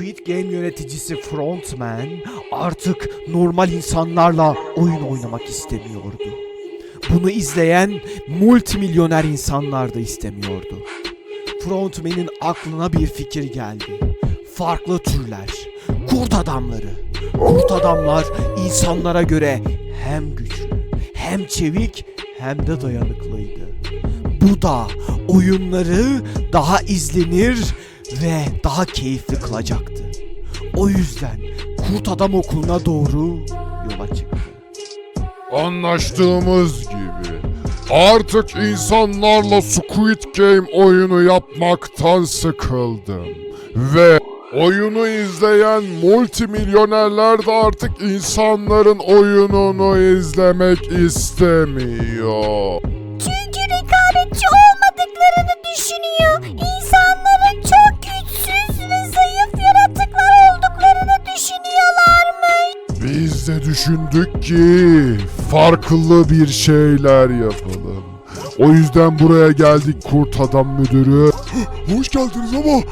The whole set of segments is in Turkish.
Squid Game yöneticisi Frontman artık normal insanlarla oyun oynamak istemiyordu. Bunu izleyen multimilyoner insanlar da istemiyordu. Frontman'in aklına bir fikir geldi. Farklı türler, kurt adamları. Kurt adamlar insanlara göre hem güçlü, hem çevik, hem de dayanıklıydı. Bu da oyunları daha izlenir ve daha keyifli kılacaktı. O yüzden Kurt Adam Okulu'na doğru yola çıktı. Anlaştığımız gibi artık insanlarla Squid Game oyunu yapmaktan sıkıldım. Ve oyunu izleyen multimilyonerler de artık insanların oyununu izlemek istemiyor. Çünkü rekabetçi olmadıklarını ki farklı bir şeyler yapalım. O yüzden buraya geldik kurt adam müdürü. Hoş geldiniz ama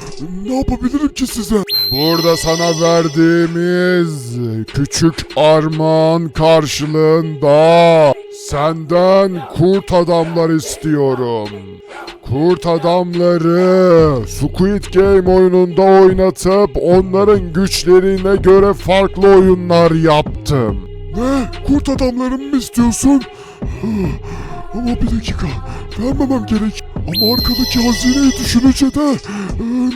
ne yapabilirim ki size? Burada sana verdiğimiz küçük armağan karşılığında senden kurt adamlar istiyorum. Kurt adamları Squid Game oyununda oynatıp onların güçlerine göre farklı oyunlar yaptım. Kurt adamlarını mı istiyorsun? Ama bir dakika. Vermemem gerek. Ama arkadaki hazineyi düşününce de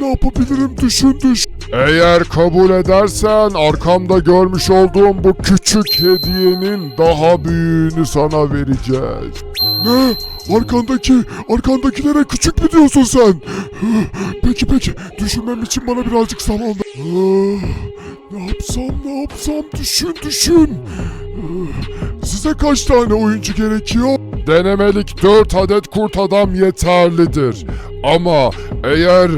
ne yapabilirim düşün düşün. Eğer kabul edersen arkamda görmüş olduğum bu küçük hediyenin daha büyüğünü sana vereceğiz. Ne? Arkandaki, arkandakilere küçük mü diyorsun sen? Peki peki, düşünmem için bana birazcık zaman ver. Ne yapsam, ne yapsam, düşün, düşün. Size kaç tane oyuncu gerekiyor? Denemelik 4 adet kurt adam yeterlidir. Ama eğer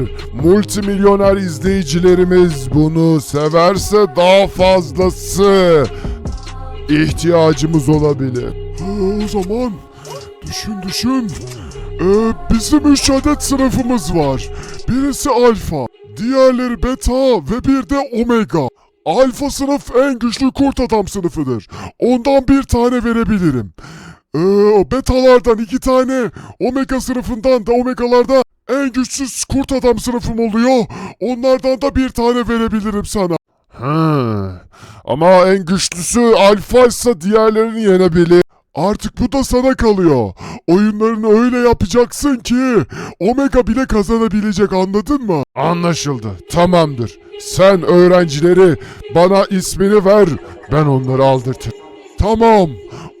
multimilyoner izleyicilerimiz bunu severse daha fazlası ihtiyacımız olabilir. o zaman düşün düşün. Ee, bizim 3 adet sınıfımız var. Birisi alfa, diğerleri beta ve bir de omega. Alfa sınıf en güçlü kurt adam sınıfıdır. Ondan bir tane verebilirim. Ee, betalardan iki tane, omega sınıfından da omegalarda en güçsüz kurt adam sınıfım oluyor. Onlardan da bir tane verebilirim sana. Ha, ama en güçlüsü alfa ise diğerlerini yenebilir. Artık bu da sana kalıyor. Oyunlarını öyle yapacaksın ki Omega bile kazanabilecek anladın mı? Anlaşıldı. Tamamdır. Sen öğrencileri bana ismini ver. Ben onları aldırtırım. Tamam.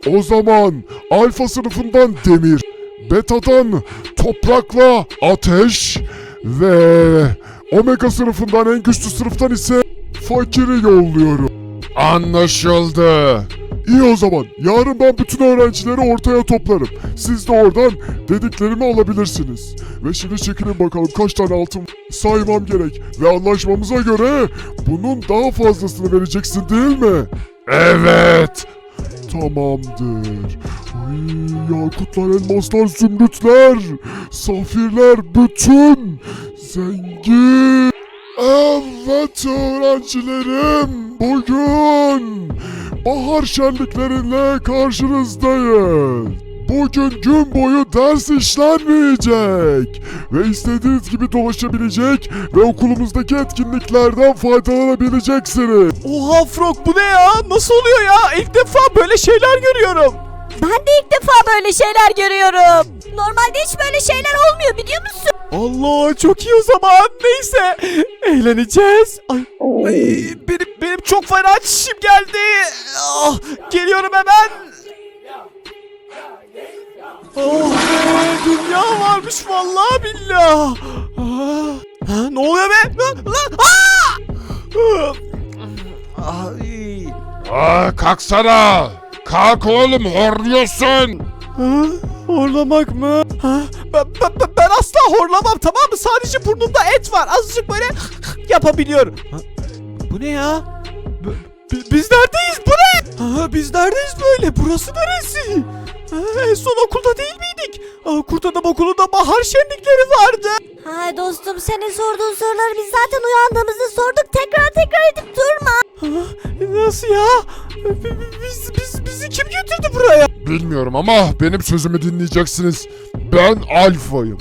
O zaman alfa sınıfından demir, betadan toprakla ateş ve omega sınıfından en güçlü sınıftan ise fakiri yolluyorum. Anlaşıldı. İyi o zaman. Yarın ben bütün öğrencileri ortaya toplarım. Siz de oradan dediklerimi alabilirsiniz. Ve şimdi çekilin bakalım kaç tane altın saymam gerek. Ve anlaşmamıza göre bunun daha fazlasını vereceksin değil mi? Evet. Tamamdır. Ay, yakutlar, elmaslar, zümrütler, safirler, bütün zengin. Evet öğrencilerim, bugün bahar şenliklerinle karşınızdayız. Bugün gün boyu ders işlenmeyecek ve istediğiniz gibi dolaşabilecek ve okulumuzdaki etkinliklerden faydalanabileceksiniz. Oha Frog bu ne ya? Nasıl oluyor ya? İlk defa böyle şeyler görüyorum. Ben de ilk defa böyle şeyler görüyorum. Normalde hiç böyle şeyler olmuyor biliyor musun? Allah çok iyi o zaman. Neyse. Eğleneceğiz. Ay, ay, benim, benim çok fena çişim geldi. Ah, geliyorum hemen. Oh be, dünya varmış vallahi billah. Ah, ha, ne oluyor be? Lan, lan, ah! Ah, Ay. Aa, kalksana. Kalk oğlum horluyorsun. Ha? Horlamak mı? Ha? Ben, ben, ben asla horlamam tamam mı? Sadece burnumda et var. Azıcık böyle yapabiliyorum. Ha? Bu ne ya? B biz neredeyiz? Bu ne? Ha, biz neredeyiz böyle? Burası neresi? Ha, en son okulda değil miydik? Aa, Kurt Adam okulunda bahar şenlikleri vardı. Ha dostum senin sorduğun soruları biz zaten uyandığımızda sorduk. Tekrar tekrar edip durma. Ha, nasıl ya? Biz, biz, bizi kim götürdü buraya? Bilmiyorum ama benim sözümü dinleyeceksiniz. Ben Alfa'yım.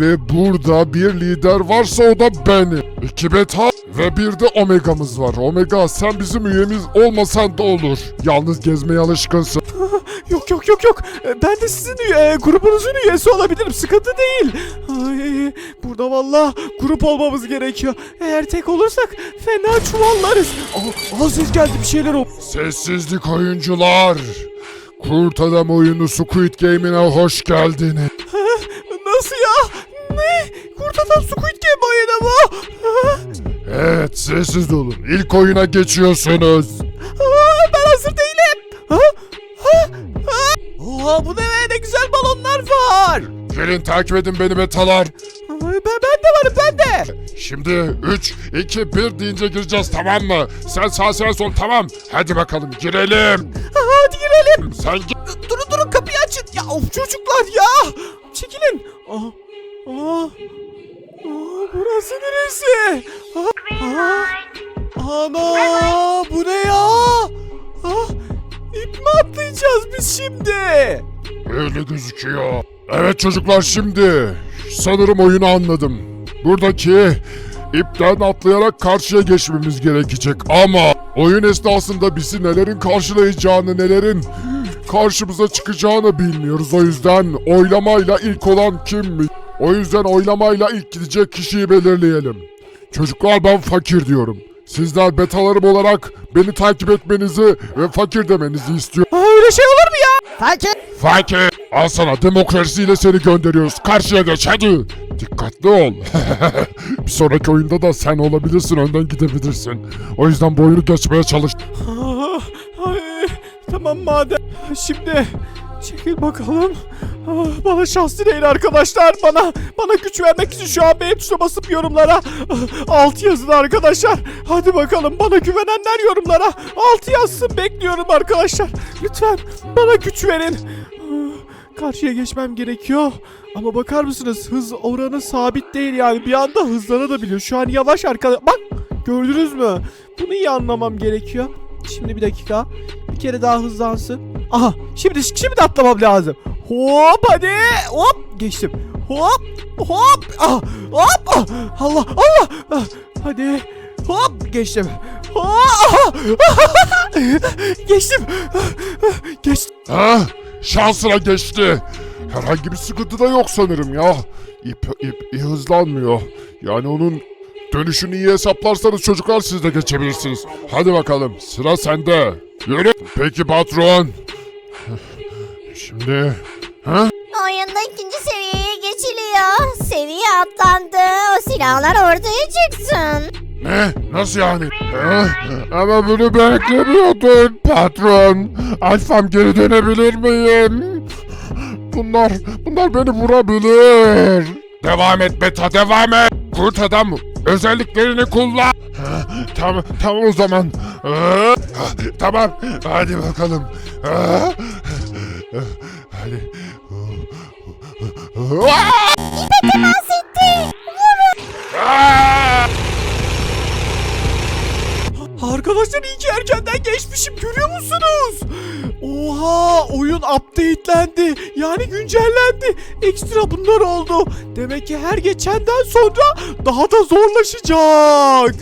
Ve burada bir lider varsa o da benim. Ekibet ha ve bir de omega'mız var. Omega sen bizim üyemiz olmasan da olur. Yalnız gezmeye alışkınsın. Yok yok yok yok. E, Ben de sizin üye- e, grubunuzun üyesi olabilirim. Sıkıntı değil. Ay, burada valla grup olmamız gerekiyor. Eğer tek olursak fena çuvallarız. Aa, ses geldi bir şeyler oldu. Sessizlik oyuncular. Kurt Adam oyunu Squid Game'ine hoş geldiniz. Nasıl ya? Ne? Kurt adam Squid Game oyunu bu. Evet sessiz olun. İlk oyuna geçiyorsunuz. Aa, ben hazır değilim. Ha? Ha? Ha? Oha bu ne be? Ne güzel balonlar var. Gelin takip edin beni betalar. Ay, Ben, ben de varım ben de. Şimdi 3, 2, 1 deyince gireceğiz tamam mı? Sen sağ sen sol tamam. Hadi bakalım girelim. Ha, Hadi girelim. Sen gir. Durun durun kapıyı açın. Ya of çocuklar ya. Çekilin. Aa, aa, aa, burası neresi? Aa, aa, ana bu ne ya? Ah, ip mi atlayacağız biz şimdi? Öyle gözüküyor. Evet çocuklar şimdi sanırım oyunu anladım. Buradaki ipten atlayarak karşıya geçmemiz gerekecek ama oyun esnasında bizi nelerin karşılayacağını, nelerin karşımıza çıkacağını bilmiyoruz. O yüzden oylamayla ilk olan kimmiş? O yüzden oylamayla ilk gidecek kişiyi belirleyelim. Çocuklar ben fakir diyorum. Sizler betalarım olarak beni takip etmenizi ve fakir demenizi istiyorum. Aa, öyle şey olur mu ya? Fakir. Fakir al sana demokrasiyle seni gönderiyoruz. Karşıya geç hadi. Dikkatli ol. bir sonraki oyunda da sen olabilirsin önden gidebilirsin. O yüzden bu oyunu geçmeye çalış. Aa, ay, tamam madem. Şimdi çekil bakalım. Bana şans dileyin arkadaşlar. Bana bana güç vermek için şu an beğen tuşuna basıp yorumlara alt yazın arkadaşlar. Hadi bakalım bana güvenenler yorumlara alt yazsın. Bekliyorum arkadaşlar. Lütfen bana güç verin. Karşıya geçmem gerekiyor. Ama bakar mısınız hız oranı sabit değil yani bir anda hızlanabiliyor. Şu an yavaş arkadaş. Bak gördünüz mü? Bunu iyi anlamam gerekiyor. Şimdi bir dakika. Bir kere daha hızlansın. Aha şimdi şimdi atlamam lazım. Hop hadi. Hop geçtim. Hop hop. Ah, hop. ah, Allah Allah. Ah, hadi. Hop geçtim. Hop. geçtim. Geçtim. Ha? Şansına geçti. Herhangi bir sıkıntı da yok sanırım ya. İp, ip, ip hızlanmıyor. Yani onun dönüşünü iyi hesaplarsanız çocuklar siz de geçebilirsiniz. Hadi bakalım sıra sende. Yürü. Peki patron. Şimdi... Ha? Oyunda ikinci seviyeye geçiliyor. Seviye atlandı. O silahlar ortaya çıksın. Ne? Nasıl yani? Ha? Ama bunu beklemiyordun patron. Alfam geri dönebilir miyim? Bunlar, bunlar beni vurabilir. Devam et Beta, devam et. Kurt adam özelliklerini kullan. Ha, Tamam, tamam o zaman. Ha, Tamam, hadi bakalım. Ha, Hadi. Arkadaşlar iyi ki erkenden geçmişim görüyor musunuz? Oha oyun updatelendi. Yani güncellendi. Ekstra bunlar oldu. Demek ki her geçenden sonra daha da zorlaşacak.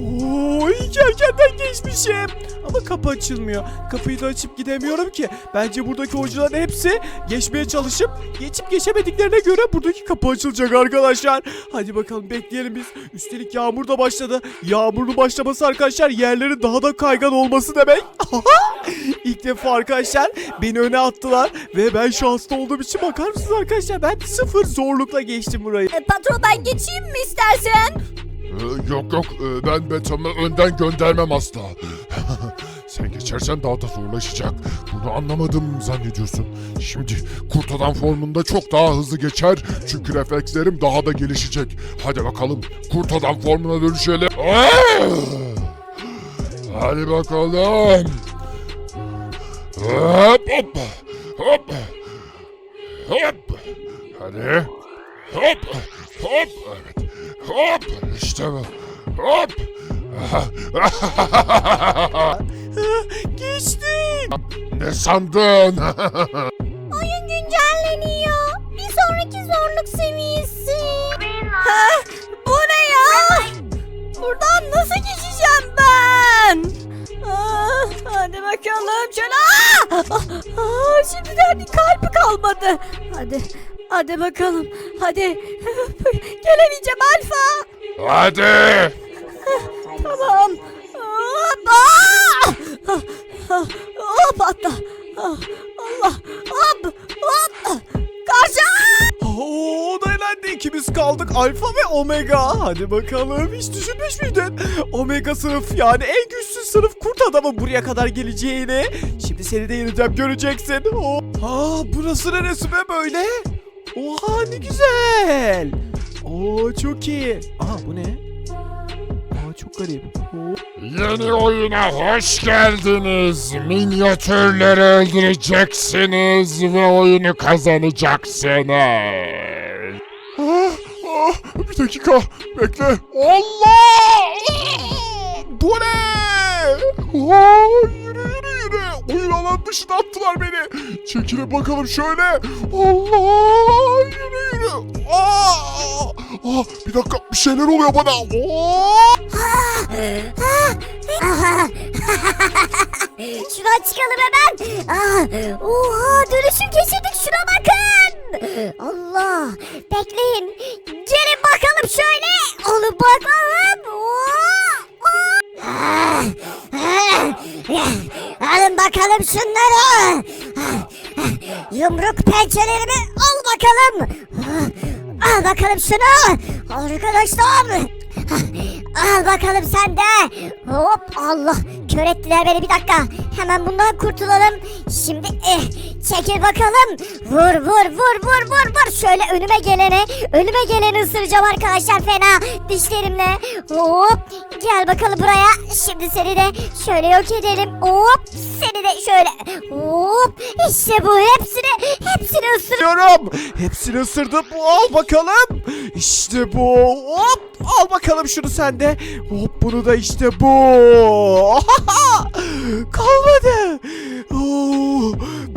Oo iyi ki erkenden geçmişim. Ama kapı açılmıyor. Kapıyı da açıp gidemiyorum ki. Bence buradaki oyuncuların hepsi geçmeye çalışıp geçip geçemediklerine göre buradaki kapı açılacak arkadaşlar. Hadi bakalım bekleyelim biz. Üstelik yağmur da başladı. Yağmurlu başlaması arkadaşlar yerlerin daha da kaygan olması demek. İlk defa arkadaşlar beni öne attılar ve ben şanslı olduğum için bakar mısınız arkadaşlar ben sıfır zorlukla geçtim burayı. E, patron ben geçeyim mi istersen? Ee, Yok yok ee, ben Betam'ı önden göndermem asla. Sen geçersen daha da zorlaşacak. Bunu anlamadım zannediyorsun. Şimdi kurt adam formunda çok daha hızlı geçer. Çünkü reflekslerim daha da gelişecek. Hadi bakalım kurt adam formuna dönüşelim. Hadi bakalım. Hop hop. Hop. Hop. Hadi. Hop. Hop. Evet. Hop. İşte bu. Hop. Geçtim. Ne sandın? Oyun güncelleniyor. Bir sonraki zorluk seviyesi. Ha, bu ne ya? Buradan nasıl geçeceğim ben? Ah, hadi bakalım şöyle. Ah! Ah, ah, şimdiden bir kalbi kalmadı. Hadi, hadi bakalım. Hadi. Gelemeyeceğim Alfa. Hadi. Tamam. Hop! Ah! Hop atla. Ah! Allah. Hop! Hop! Karşı! Oo dayandı ikimiz kaldık Alfa ve Omega. Hadi bakalım hiç düşünmüş müydün? Omega sınıf yani en güçsüz sınıf kurt adamın buraya kadar geleceğini. Şimdi seni de yeneceğim göreceksin. Oo. Aa burası neresi be böyle? Oha ne güzel. Oo çok iyi. Aha bu ne? Aa çok garip. Oo. Yeni oyuna hoş geldiniz. Minyatürleri öldüreceksiniz ve oyunu kazanacaksınız. Ah, ah, bir dakika bekle. Allah! Bu ne? Yürü. Oyun dışına attılar beni. Çekilin bakalım şöyle. Allah! Yürü yürü. Aa! Aa, bir dakika bir şeyler oluyor bana. Aa! Şuradan çıkalım hemen. Ah, oha dönüşüm geçirdik şuna bakın. Allah bekleyin. Gelin bakalım şöyle. Alın bakalım. Oh. Alın bakalım şunları. Yumruk pençelerimi al bakalım. Al bakalım şunu. Arkadaşlar. Al bakalım sen de. Hop Allah. Kör ettiler beni bir dakika. Hemen bundan kurtulalım. Şimdi eh, çekil bakalım. Vur vur vur vur vur vur. Şöyle önüme gelene önüme geleni ısıracağım arkadaşlar fena dişlerimle. Hop gel bakalım buraya. Şimdi seni de şöyle yok edelim. Hop seni de şöyle. Hop işte bu hepsini hepsini ısır. Diyorum. Hepsini ısırdım. Al bakalım. İşte bu. Hop. Al bakalım şunu sen de. Hop bunu da işte bu. Kalmadı. Oo,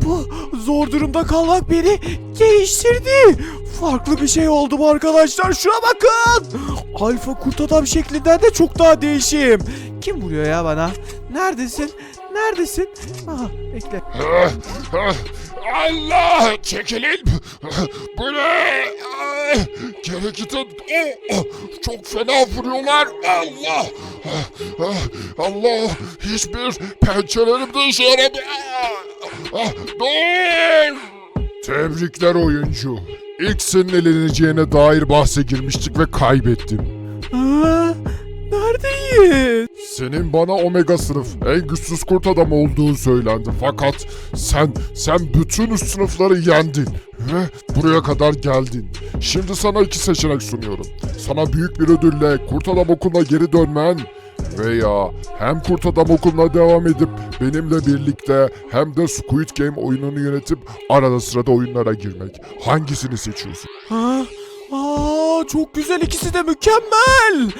bu zor durumda kalmak beni değiştirdi. Farklı bir şey oldu bu arkadaşlar. Şuna bakın. Alfa kurt adam şeklinden de çok daha değişim. Kim vuruyor ya bana? Neredesin? Neredesin? Aha bekle. Allah çekilin. Bu ne? Gidin. Oh, Çok fena vuruyorlar. Allah. Allah. Hiçbir pençelerim de işe yaramıyor. Ah, Dur. Tebrikler oyuncu. İlk senin eleneceğine dair bahse girmiştik ve kaybettim. Aa, neredeyiz? Senin bana Omega sınıf en güçsüz kurt adam olduğu söylendi. Fakat sen, sen bütün üst sınıfları yendin. Ve buraya kadar geldin. Şimdi sana iki seçenek sunuyorum. Sana büyük bir ödülle kurt adam okuluna geri dönmen veya hem kurt adam okuluna devam edip benimle birlikte hem de Squid Game oyununu yönetip arada sırada oyunlara girmek. Hangisini seçiyorsun? Ha? Aa, çok güzel ikisi de mükemmel.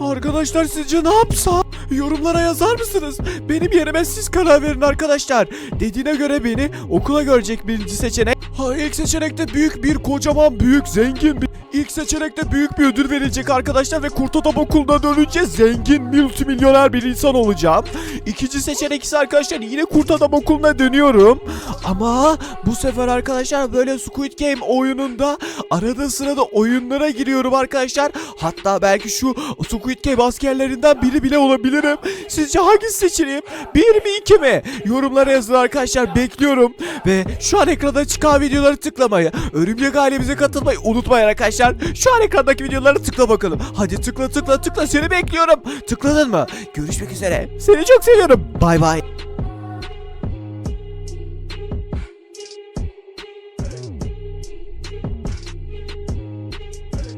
Arkadaşlar sizce ne yapsam? Yorumlara yazar mısınız? Benim yerime siz karar verin arkadaşlar. Dediğine göre beni okula görecek birinci seçenek. Ha ilk seçenekte büyük bir kocaman büyük zengin bir İlk seçenekte büyük bir ödül verilecek arkadaşlar ve Kurt Adam okuluna dönünce zengin multimilyoner bir insan olacağım. İkinci seçenek ise arkadaşlar yine Kurt Adam okuluna dönüyorum. Ama bu sefer arkadaşlar böyle Squid Game oyununda arada sırada oyunlara giriyorum arkadaşlar. Hatta belki şu Squid Game askerlerinden biri bile olabilirim. Sizce hangisi seçeyim? Bir mi iki mi? Yorumlara yazın arkadaşlar bekliyorum. Ve şu an ekranda çıkan videoları tıklamayı, örümcek ailemize katılmayı unutmayın arkadaşlar. Şu an videoları tıkla bakalım. Hadi tıkla tıkla tıkla seni bekliyorum. Tıkladın mı? Görüşmek üzere. Seni çok seviyorum. Bay bay.